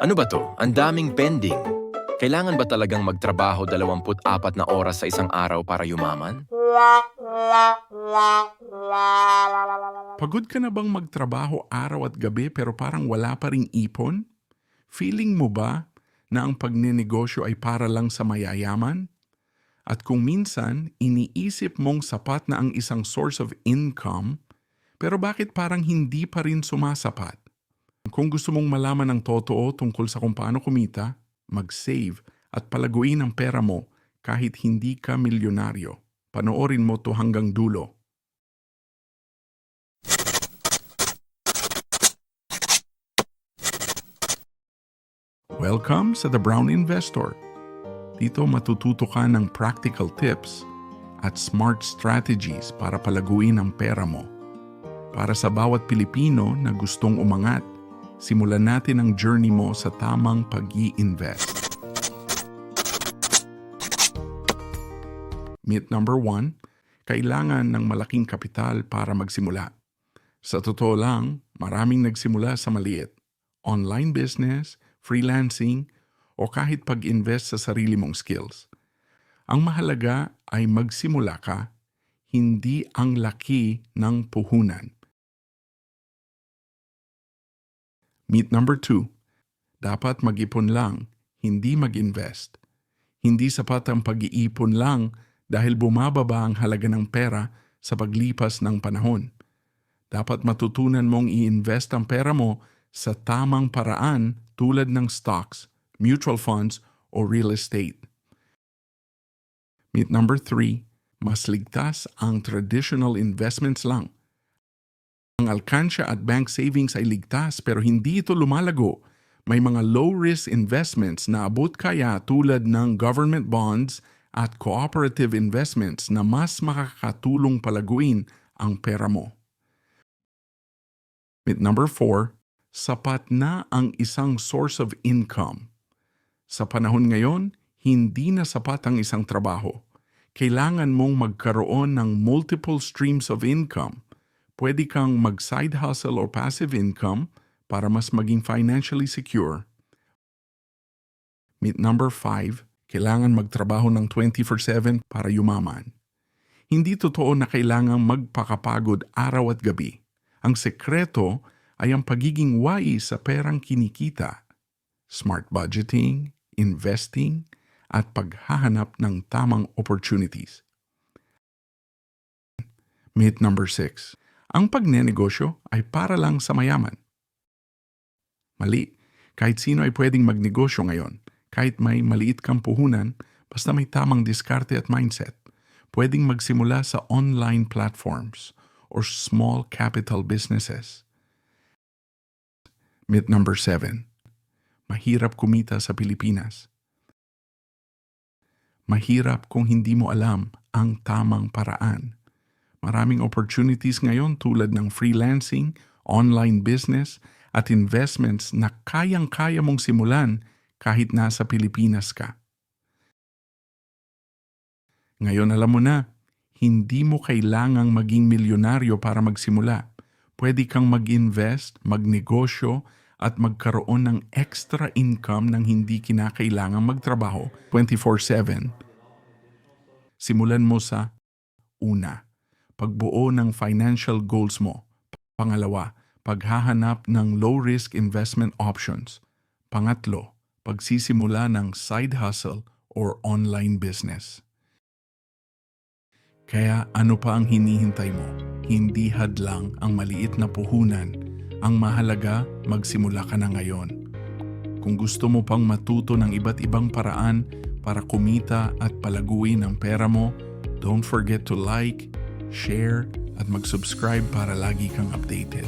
Ano ba to? Ang daming pending. Kailangan ba talagang magtrabaho 24 na oras sa isang araw para yumaman? Pagod ka na bang magtrabaho araw at gabi pero parang wala pa ring ipon? Feeling mo ba na ang pagnenegosyo ay para lang sa mayayaman? At kung minsan, iniisip mong sapat na ang isang source of income, pero bakit parang hindi pa rin sumasapat? Kung gusto mong malaman ng totoo tungkol sa kung paano kumita, mag-save at palaguin ang pera mo kahit hindi ka milyonaryo. Panoorin mo to hanggang dulo. Welcome sa The Brown Investor. Dito matututo ka ng practical tips at smart strategies para palaguin ang pera mo. Para sa bawat Pilipino na gustong umangat, simulan natin ang journey mo sa tamang pag invest Myth number one, kailangan ng malaking kapital para magsimula. Sa totoo lang, maraming nagsimula sa maliit. Online business, freelancing, o kahit pag-invest sa sarili mong skills. Ang mahalaga ay magsimula ka, hindi ang laki ng puhunan. Meet number two, dapat mag-ipon lang, hindi mag-invest. Hindi sapat ang pag-iipon lang dahil bumababa ang halaga ng pera sa paglipas ng panahon. Dapat matutunan mong i-invest ang pera mo sa tamang paraan tulad ng stocks, mutual funds, o real estate. Myth number three, mas ligtas ang traditional investments lang. Ang alkansya at bank savings ay ligtas pero hindi ito lumalago. May mga low-risk investments na abot kaya tulad ng government bonds at cooperative investments na mas makakatulong palaguin ang pera mo. Myth number four, sapat na ang isang source of income. Sa panahon ngayon, hindi na sapat ang isang trabaho. Kailangan mong magkaroon ng multiple streams of income. Pwede kang mag-side hustle or passive income para mas maging financially secure. Myth number five, kailangan magtrabaho ng 24-7 para yumaman. Hindi totoo na kailangang magpakapagod araw at gabi. Ang sekreto ay ang pagiging wais sa perang kinikita. Smart budgeting, investing, at paghahanap ng tamang opportunities. Myth number 6. Ang pagnenegosyo ay para lang sa mayaman. Mali. Kahit sino ay pwedeng magnegosyo ngayon kahit may maliit kang puhunan, basta may tamang diskarte at mindset, pwedeng magsimula sa online platforms or small capital businesses. Myth number 7. Mahirap kumita sa Pilipinas. Mahirap kung hindi mo alam ang tamang paraan. Maraming opportunities ngayon tulad ng freelancing, online business, at investments na kayang-kaya mong simulan kahit nasa Pilipinas ka. Ngayon alam mo na, hindi mo kailangang maging milyonaryo para magsimula. Pwede kang mag-invest, magnegosyo, at magkaroon ng extra income nang hindi kinakailangang magtrabaho 24-7. Simulan mo sa una, pagbuo ng financial goals mo. Pangalawa, paghahanap ng low-risk investment options. Pangatlo, pagsisimula ng side hustle or online business. Kaya ano pa ang hinihintay mo? Hindi hadlang ang maliit na puhunan. Ang mahalaga, magsimula ka na ngayon. Kung gusto mo pang matuto ng iba't ibang paraan para kumita at palaguin ang pera mo, don't forget to like, share, at mag-subscribe para lagi kang updated.